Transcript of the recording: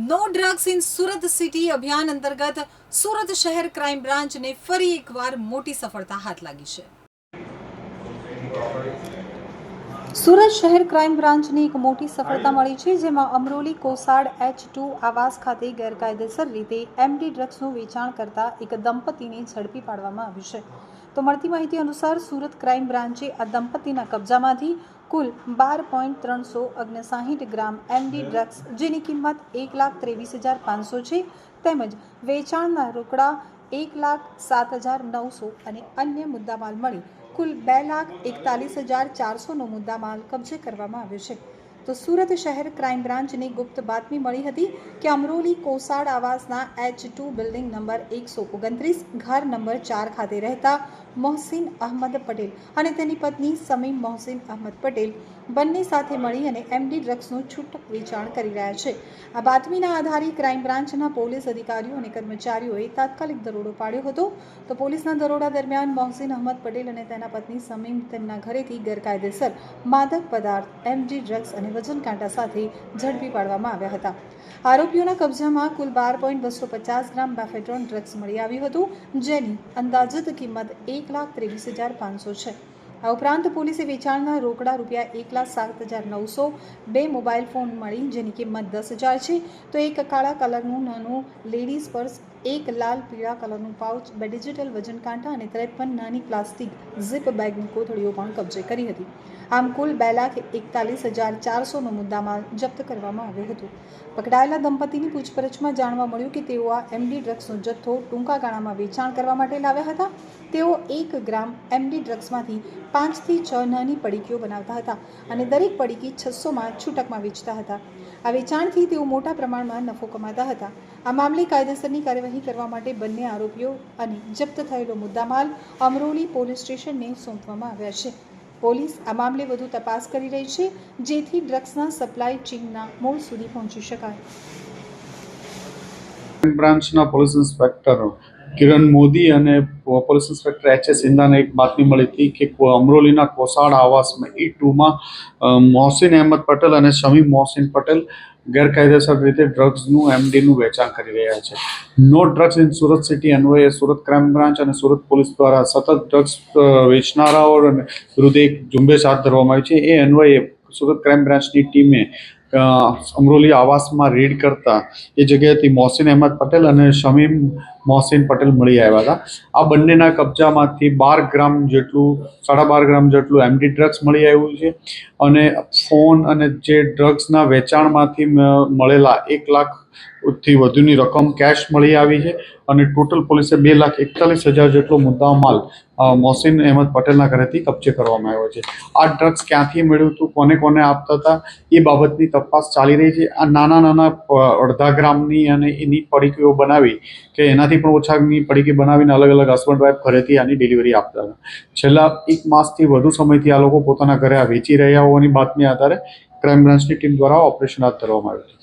No drugs in Surat city અભિયાન અંતર્ગત સુરત શહેર ક્રાઇમ બ્રાન્ચને ફરી એકવાર મોટી સફળતા હાથ લાગી છે. સુરત શહેર ક્રાઇમ બ્રાન્ચની એક મોટી સફળતા મળી છે, જેમાં અમરોલી કોસાડ એચ ટુ આવાસ ખાતે ગેરકાયદેસર રીતે એમડી ડ્રગ્સનું વેચાણ કરતા એક દંપતીને ઝડપી પાડવામાં આવ્યું છે. તો મળતી માહિતી અનુસાર સુરત ક્રાઇમ બ્રાન્ચે આ દંપતીના કબજામાંથી કુલ બાર પોઈન્ટ ત્રણસો ઓગણસાઠ ગ્રામ એમડી ડ્રગ્સ, જેની કિંમત એક લાખ ત્રેવીસ હજાર પાંચસો છે, તેમજ વેચાણના રોકડા એક લાખ સાત હજાર નવસો અને અન્ય મુદ્દામાલ મળી કુલ બે લાખ એકતાલીસ હજાર ચારસોનો મુદ્દામાલ કબજે કરવામાં આવ્યો છે. તો સુરત શહેર ક્રાઇમ બ્રાન્ચને ગુપ્ત બાતમી મળી હતી કે અમરોલી કોસાડ આવાસના એચ ટુ બિલ્ડિંગ નંબર એકસો ઓગણત્રીસ, ઘર નંબર ચાર ખાતે રહેતા મોહસિન અહમદ પટેલ અને તેની પત્ની સમીમ મોહસિન અહમદ પટેલ બંને સાથે મળી અને એમડી ડ્રગ્સનું છૂટક વેચાણ કરી રહ્યા છે. આ બાતમીના આધારે ક્રાઇમ બ્રાન્ચના પોલીસ અધિકારીઓ અને કર્મચારીઓએ તાત્કાલિક દરોડો પાડ્યો હતો. તો પોલીસના દરોડા દરમિયાન મોહસિન અહમદ પટેલ અને તેના પત્ની સમીમ તેમના ઘરેથી ગેરકાયદેસર માદક પદાર્થ એમજી ડ્રગ્સ અને વજન કાંટા સાથે ઝડપી પાડવામાં આવ્યા હતા. આરોપીઓના કબજામાં કુલ બાર પોઈન્ટ બસો પચાસ ગ્રામ બાફેટ્રોન ડ્રગ્સ મળી આવ્યું હતું, જેની અંદાજિત કિંમત એક લાખ ત્રેવીસ હજાર પાંચસો છે. આ ઉપરાંત પોલીસે વેચાણના રોકડા રૂપિયા એક લાખ સાત હજાર નવસો બે મોબાઈલ ફોન મળી, જેની કિંમત દસ હજાર છે. તો એક કાળા કલરનું નાનું લેડીઝ પર્સ, એક લાલ પીળા કલરનું પાઉચ, બે ડિજિટલ વજન કાંટા અને ત્રેપન નાની પ્લાસ્ટિક ઝીપ બેગની કોથળીઓ પણ કબજે કરી હતી. આમ કુલ બે લાખ એકતાલીસ હજાર ચારસોનો મુદ્દામાલ જપ્ત કરવામાં આવ્યો હતો. પકડાયેલા દંપતીની પૂછપરછમાં જાણવા મળ્યું કે તેઓ આ એમડી ડ્રગ્સનો જથ્થો ટૂંકા ગાળામાં વેચાણ કરવા માટે લાવ્યા હતા. તેઓ એક ગ્રામ એમડી ડ્રગ્સમાંથી પાંચથી છ નાની પડીકીઓ બનાવતા હતા અને દરેક પડીકી છસોમાં છૂટકમાં વેચતા હતા. આ વેચાણથી તેઓ મોટા પ્રમાણમાં નફો કમાતા હતા. આ મામલે કાયદેસરની કાર્યવાહી કરવા માટે બંને આરોપીઓ અને જપ્ત થયેલો મુદ્દામાલ અમરોલી પોલીસ સ્ટેશનને સોંપવામાં આવ્યા છે. પોલીસ આ મામલે વધુ તપાસ કરી રહી છે, જેથી ડ્રગ્સના સપ્લાય ચેઇનના મૂળ સુધી પહોંચી શકાય. બ્રાન્ચના પોલીસ ઇન્સ્પેક્ટર કિરણ મોદી અને પોલીસ ઇન્સ્પેક્ટર એચ એસ સિંધાને એક બાતમી મળી હતી કે અમરોલીના કોસાડ આવાસમાં ઈ ટુમાં મોહસિન અહેમદ પટેલ અને શમી મોહસિન પટેલ ગેરકાયદેસર રીતે ડ્રગ્સનું એમડીનું વેચાણ કરી રહ્યા છે. No drugs in Surat city અન્વયે સુરત ક્રાઇમ બ્રાન્ચ અને સુરત પોલીસ દ્વારા સતત ડ્રગ્સ વેચનારાઓ અને વિરુદ્ધ એક ઝુંબેશ હાથ ધરવામાં આવી છે. એ અન્વયે સુરત ક્રાઇમ બ્રાન્ચની ટીમે અમરોલી આવાસમાં રેડ કરતા એ જગ્યાએથી મોહસિન અહેમદ પટેલ અને શમીમ મોહસિન પટેલ મળી આવ્યા હતા. આ બંનેના કબજામાંથી બાર ગ્રામ જેટલું, સાડા બાર ગ્રામ જેટલું એમડી ડ્રગ્સ મળી આવ્યું છે અને ફોન અને જે ડ્રગ્સના વેચાણમાંથી મળેલા એક લાખથી વધુની રકમ કેશ મળી આવી છે અને ટોટલ પોલીસે બે લાખ એકતાલીસ હજાર જેટલો મુદ્દા માલ મોહસિન અહેમદ પટેલના ઘરેથી કબજે કરવામાં આવ્યો છે. આ ડ્રગ્સ ક્યાંથી મળ્યું હતું, કોને કોને આપતા હતા, એ બાબતની તપાસ ચાલી રહી છે. આ નાના નાના અડધા ગ્રામની અને એની પડીકીઓ બનાવી કે એનાથી પણ ઓછાની પડીકી બનાવીને અલગ અલગ હસબન્ડ વાઈફ ઘરેથી આની ડિલિવરી આપતા હતા. છેલ્લા એક માસથી વધુ સમયથી આ લોકો પોતાના ઘરે આ વેચી રહ્યા હોવાની બાતમી આધારે ક્રાઇમ બ્રાન્ચની ટીમ દ્વારા ઓપરેશન હાથ ધરવામાં આવ્યું હતું.